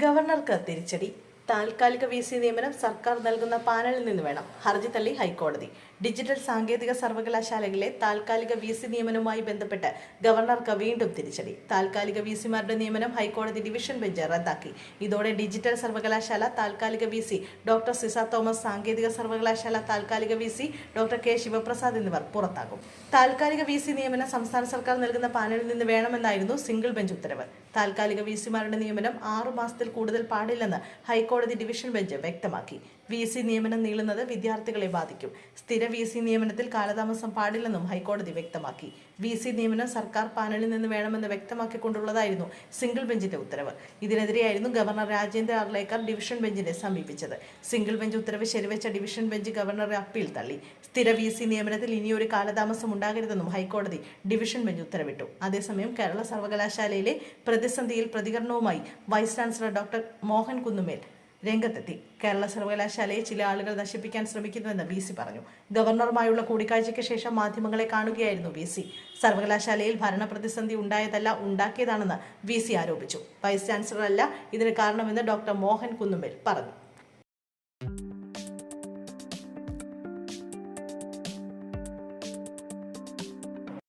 ഗവർണർക്ക് തിരിച്ചടി. താൽക്കാലിക വി സി നിയമനം സർക്കാർ നൽകുന്ന പാനലിൽ നിന്ന് വേണം. ഹർജി തള്ളി ഹൈക്കോടതി. ഡിജിറ്റൽ സാങ്കേതിക സർവകലാശാലകളിലെ താൽക്കാലിക വി സി നിയമനവുമായി ബന്ധപ്പെട്ട് ഗവർണർക്ക് വീണ്ടും തിരിച്ചടി. താൽക്കാലിക വി സിമാരുടെ നിയമനം ഹൈക്കോടതി ഡിവിഷൻ ബെഞ്ച് റദ്ദാക്കി. ഇതോടെ ഡിജിറ്റൽ സർവകലാശാല താൽക്കാലിക V C doctor Sisa Thomas സാങ്കേതിക സർവകലാശാല താൽക്കാലിക V C doctor K. Sivaprasad എന്നിവർ പുറത്താകും. താൽക്കാലിക വി സി നിയമനം സംസ്ഥാന സർക്കാർ നൽകുന്ന പാനലിൽ നിന്ന് വേണമെന്നായിരുന്നു സിംഗിൾ ബെഞ്ച് ഉത്തരവ്. താൽക്കാലിക വി സിമാരുടെ നിയമനം ആറു മാസത്തിൽ കൂടുതൽ പാടില്ലെന്ന് ഹൈക്കോടതി ഡിവിഷൻ ബെഞ്ച് വ്യക്തമാക്കി വി സി നിയമനം നീളുന്നത് വിദ്യാർത്ഥികളെ ബാധിക്കും. സ്ഥിര വി സി നിയമനത്തിൽ കാലതാമസം പാടില്ലെന്നും ഹൈക്കോടതി വ്യക്തമാക്കി. വി സി നിയമനം സർക്കാർ പാനലിൽ നിന്ന് വേണമെന്ന് വ്യക്തമാക്കിക്കൊണ്ടുള്ളതായിരുന്നു സിംഗിൾ ബെഞ്ചിന്റെ ഉത്തരവ്. ഇതിനെതിരെയായിരുന്നു ഗവർണർ രാജേന്ദ്ര അർലേക്കർ ഡിവിഷൻ ബെഞ്ചിനെ സമീപിച്ചത്. സിംഗിൾ ബെഞ്ച് ഉത്തരവ് ശരിവെച്ച ഡിവിഷൻ ബെഞ്ച് ഗവർണറെ അപ്പീൽ തള്ളി. സ്ഥിര വി സി നിയമനത്തിൽ ഇനിയൊരു കാലതാമസം ഉണ്ടാകരുതെന്നും ഹൈക്കോടതി ഡിവിഷൻ ബെഞ്ച് ഉത്തരവിട്ടു. അതേസമയം കേരള സർവകലാശാലയിലെ പ്രതിസന്ധിയിൽ പ്രതികരണവുമായി vice chancellor doctor Mohan Kunnummel രംഗത്തെത്തി. കേരള സർവകലാശാലയെ ചില ആളുകൾ നശിപ്പിക്കാൻ ശ്രമിക്കുന്നുവെന്ന് വി സി പറഞ്ഞു. ഗവർണറുമായുള്ള കൂടിക്കാഴ്ചയ്ക്ക് ശേഷം മാധ്യമങ്ങളെ കാണുകയായിരുന്നു വി സി. സർവകലാശാലയിൽ ഭരണപ്രതിസന്ധി ഉണ്ടായതല്ല ഉണ്ടാക്കിയതാണെന്ന് വി സി ആരോപിച്ചു. വൈസ് ചാൻസലർ അല്ല ഇതിന് കാരണമെന്ന് ഡോക്ടർ മോഹൻ കുന്നുമേൽ പറഞ്ഞു.